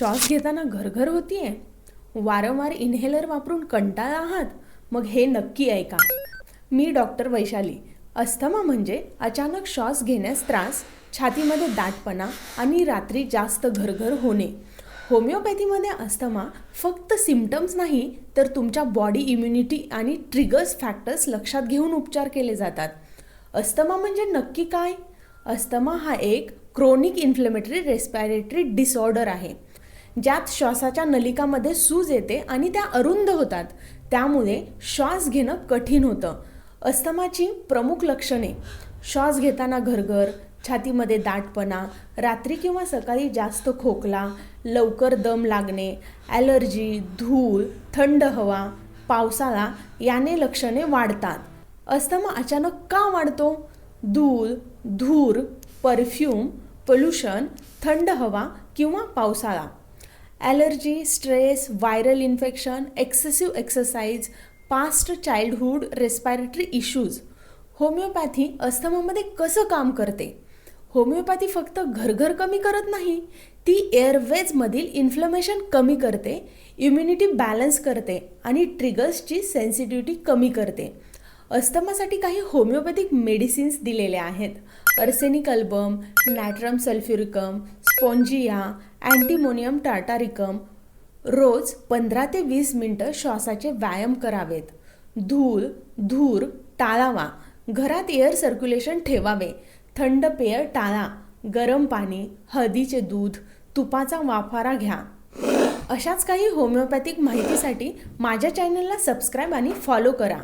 श्वास घेताना घरघर होतीये. वारंवार इन्हेलर वापरून कंटाळा आहात. मग हे नक्की ऐका. मी डॉक्टर वैशाली. अस्थमा म्हणजे अचानक श्वास घेण्यास त्रास छातीमध्ये दाटपणा आणि रात्री जास्त घरघर होणे. होमिओपॅथीमध्ये अस्थमा फक्त सिम्टम्स नाही तर तुमच्या बॉडी इम्युनिटी आणि ट्रिगर्स फॅक्टर्स लक्षात घेऊन उपचार केले जातात. अस्थमा म्हणजे नक्की काय? अस्थमा हा एक क्रोनिक इन्फ्लेमेटरी रेस्पायरेटरी डिसऑर्डर आहे. ज्यात श्वासाच्या नलिकामध्ये सूज येते आणि त्या अरुंद होतात. त्यामुळे श्वास घेणं कठीण होतं. अस्थमाची प्रमुख लक्षणे. श्वास घेताना घरघर छातीमध्ये दाटपणा रात्री किंवा सकाळी जास्त खोकला लवकर दम लागणे ॲलर्जी धूळ थंड हवा पावसाळा याने लक्षणे वाढतात. अस्थमा अचानक का वाढतो? धूळ धूर परफ्यूम पोल्युशन थंड हवा किंवा पावसाळा. Allergy stress viral infection excessive exercise past childhood respiratory issues homeopathy अस्थमामध्ये कसं काम करते? होमिओपॅथी फक्त घरघर कमी करत नाही ती एअरवेजमधील इन्फ्लमेशन कमी करते इम्युनिटी बॅलन्स करते आणि ट्रिगर्सची सेन्सिटिव्हिटी कमी करते. अस्थमासाठी काही होमिओपॅथिक मेडिसिन्स दिलेल्या आहेत. Arsenic album natrum sulphuricum spongia antimonium tartaricum रोज पंधरा ते वीस मिनटं श्वासाचे व्यायाम करावेत. धूळ धूर टाळावा. घरात एअर सर्क्युलेशन ठेवावे. थंड पेय टाळा. गरम पाणी हळदीचे दूध तुपाचा वाफारा घ्या. अशाच काही होमिओपॅथिक माहितीसाठी माझ्या चॅनलला सबस्क्राईब आणि फॉलो करा.